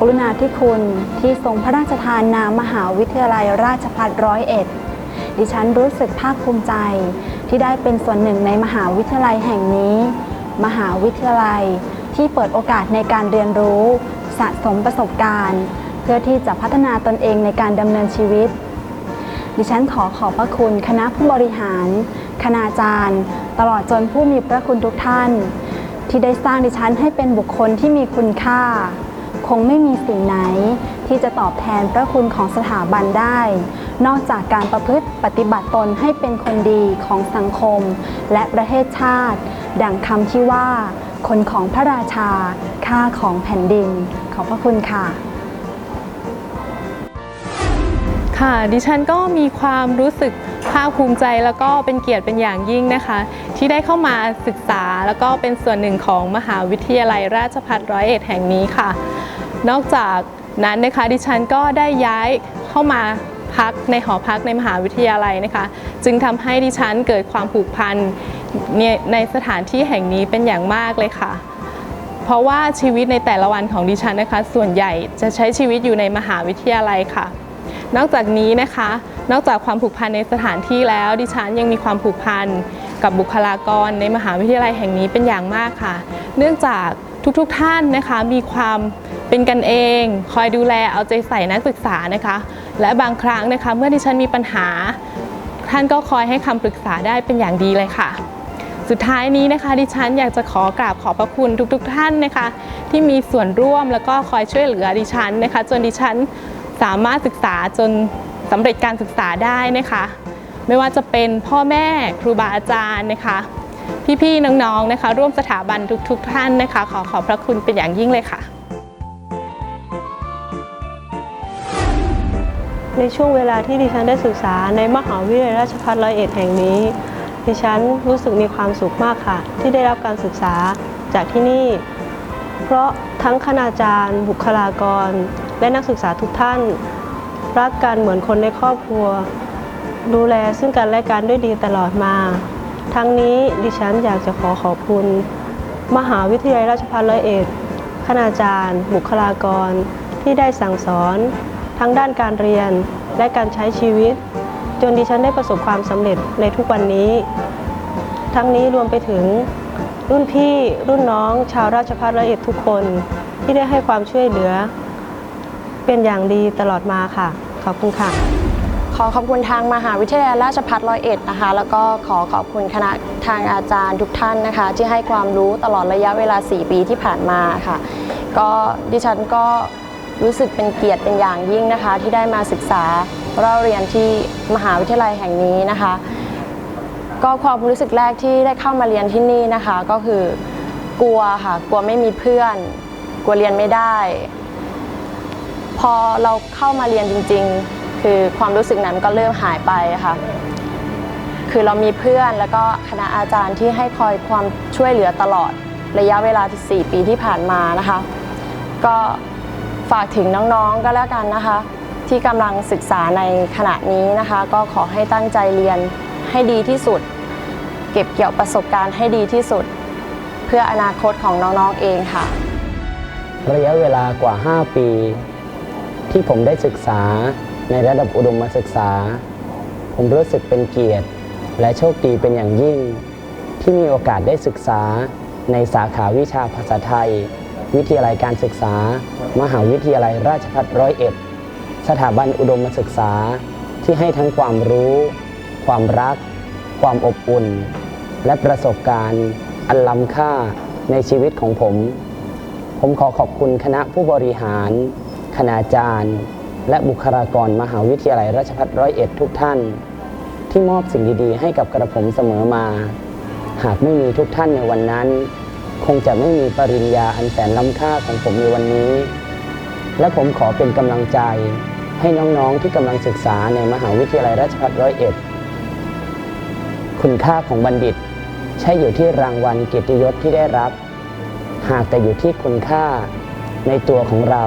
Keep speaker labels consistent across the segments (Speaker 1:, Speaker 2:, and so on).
Speaker 1: กรุณาธิคุณที่ทรงพระราชทานนามมหาวิทยาลัยราชภัฏร้อยเอ็ด ดิฉันรู้สึกภาคภูมิใจ ที่ได้เป็นส่วนหนึ่งในมหาวิทยาลัยแห่งนี้ มหาวิทยาลัยที่เปิดโอกาสในการเรียนรู้ สะสมประสบการณ์ เพื่อที่จะพัฒนาตนเองในการดำเนินชีวิต ดิฉันขอขอบพระคุณคณะผู้บริหาร คณาจารย์ ตลอดจนผู้มีพระคุณทุกท่าน ที่ได้สร้างดิฉันให้เป็นบุคคลที่มีคุณค่า คงไม่มีสิ่งไหน ที่จะตอบแทนพระคุณของสถาบันได้ นอกจากการประพฤติปฏิบัติตนให้เป็นคนดีของสังคม และประเทศชาติ ดังคำที่ว่า คนของพระราชา ค่าของแผ่นดิน ขอบพระคุณค่ะ
Speaker 2: ค่ะ ดิฉันก็มีความรู้สึกภาคภูมิใจแล้วก็เป็นเกียรติเป็นอย่างยิ่งนะคะ ที่ได้เข้ามาศึกษาแล้วก็เป็นส่วนหนึ่งของมหาวิทยาลัยราชภัฏร้อยเอ็ดแห่งนี้ค่ะ นอกจากนั้นนะคะดิฉันก็ได้ย้ายเข้ามาพักในหอพักในมหาวิทยาลัยนะคะ จึงทำให้ดิฉันเกิดความผูกพันในสถานที่แห่งนี้เป็นอย่างมากเลยค่ะ เพราะว่าชีวิตในแต่ละวันของดิฉันนะคะ ส่วนใหญ่จะใช้ชีวิตอยู่ในมหาวิทยาลัยค่ะ นอกจากนี้นะคะ นอกจากความผูกพันในสถานที่แล้ว ดิฉันยังมีความผูกพันกับบุคลากรในมหาวิทยาลัยแห่งนี้เป็นอย่างมากค่ะ เนื่องจากทุกๆทท่านนะคะมีความ เป็นกันเอง คอยดูแลเอาใจใส่นักศึกษานะคะ และบางครั้งนะคะ เมื่อดิฉันมีปัญหา ท่านก็คอยให้คำปรึกษาได้เป็นอย่างดีเลยค่ะ สุดท้ายนี้นะคะ ดิฉันอยากจะขอกราบขอบพระคุณทุกๆทท่านนะคะ ที่มีส่วนร่วมแล้วก็คอยช่วยเหลือดิฉันนะคะ จนดิฉันสามารถศึกษาจนสำเร็จการศึกษาได้นะคะ ไม่ว่าจะเป็นพ่อแม่ครูบาอาจารย์นะคะ พี่ๆน้องๆนะคะ ร่วมสถาบันทุกๆท่านนะคะ ขอขอบพระคุณเป็นอย่างยิ่งเลยค่ะ
Speaker 3: ในช่วงเวลาที่ดิฉันได้ศึกษาในมหาวิทยาลัยราชภัฏร้อยเอ็ดแห่งนี้ ดิฉันรู้สึกมีความสุขมากค่ะ ที่ได้รับการศึกษาจากที่นี่ เพราะทั้งคณาจารย์ บุคลากร และนักศึกษาทุกท่าน รักกันเหมือนคนในครอบครัว ดูแลซึ่งกันและกันด้วยดีตลอดมา ทั้งนี้ดิฉันอยากจะขอขอบคุณ มหาวิทยาลัยราชภัฏร้อยเอ็ดคณาจารย์ บุคลากรที่ได้สั่งสอน ทั้งด้านการเรียนและการใช้ชีวิต จนดิฉันได้ประสบความสำเร็จในทุกวันนี้ ทั้งนี้รวมไปถึงรุ่นพี่รุ่นน้องชาวราชภัฏร้อยเอ็ดทุกคนที่ได้ให้ความช่วยเหลือ เป็นอย่างดีตลอดมาค่ะ ขอบคุณค่ะ
Speaker 4: ขอขอบคุณทางมหาวิทยาลัยราชภัฏร้อยเอ็ดนะคะ แล้วก็ขอขอบคุณคณะทางอาจารย์ทุกท่านนะคะ ที่ให้ความรู้ตลอดระยะเวลา 4 ปีที่ผ่านมาค่ะ ก็ดิฉันก็ รู้สึกเป็นเกียรติเป็นอย่างยิ่งนะคะ ที่ได้มาศึกษาเล่าเรียนที่มหาวิทยาลัยแห่งนี้นะคะ ก็ความรู้สึกแรกที่ได้เข้ามาเรียนที่นี่นะคะ ก็คือกลัวค่ะกลัวไม่มีเพื่อน กลัวเรียนไม่ได้ พอเราเข้ามาเรียนจริง ๆ คือความรู้สึกนั้นก็เริ่มหายไปค่ะคือเรามีเพื่อนแล้วก็คณะอาจารย์ที่ให้คอยความช่วยเหลือตลอดระยะเวลาที่4ปีที่ผ่านมานะคะ ก็ ฝากถึงน้องๆก็แล้วกันนะคะ ที่กำลังศึกษาในขณะนี้นะคะ ก็ขอให้ตั้งใจเรียนให้ดีที่สุด เก็บเกี่ยวประสบการณ์ให้ดีที่สุด เพื่ออนาคตของน้องๆเองค่ะ
Speaker 5: ระยะเวลากว่า 5 ปี ที่ผมได้ศึกษาในระดับอุดมศึกษา ผมรู้สึกเป็นเกียรติ และโชคดีเป็นอย่างยิ่ง ที่มีโอกาสได้ศึกษาในสาขาวิชาภาษาไทย วิทยาลัยการศึกษา มหาวิทยาลัยราชภัฏร้อยเอ็ด สถาบันอุดมศึกษาที่ให้ทั้งความรู้ ความรัก ความอบอุ่น และประสบการณ์ อันล้ำค่าในชีวิตของผม ผมขอขอบคุณคณะผู้บริหาร คณาจารย์ และบุคลากรมหาวิทยาลัยราชภัฏร้อยเอ็ดทุกท่าน ที่มอบสิ่งดีๆ ให้กับกระผมเสมอมา หากไม่มีทุกท่านในวันนั้น คงจะไม่มีปริญญาอันแสนล้ำค่าของผมในวันนี้ และผมขอเป็นกำลังใจให้น้องๆที่กำลังศึกษาในมหาวิทยาลัยราชภัฏร้อยเอ็ด คุณค่าของบัณฑิต ใช่อยู่ที่รางวัลเกียรติยศที่ได้รับ หากแต่อยู่ที่คุณค่าในตัวของเรา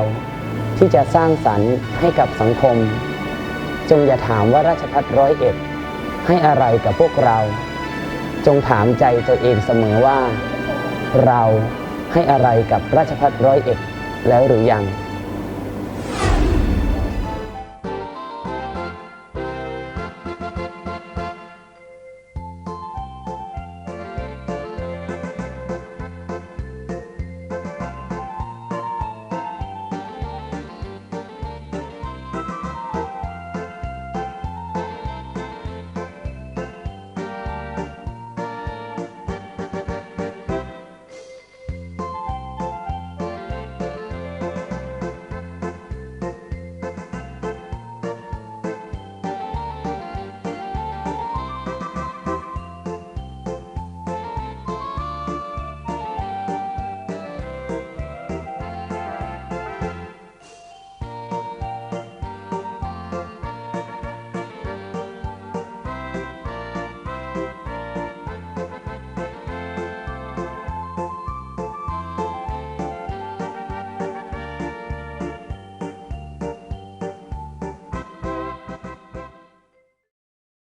Speaker 5: ที่จะสร้างสรรค์ให้กับสังคม จงอย่าถามว่าราชพัฒร้อยเอ็ดให้อะไรกับพวกเรา จงถามใจตัวเองเสมอว่า เราให้อะไรกับราชพัฒร้อยเอ็ดแล้วหรือยัง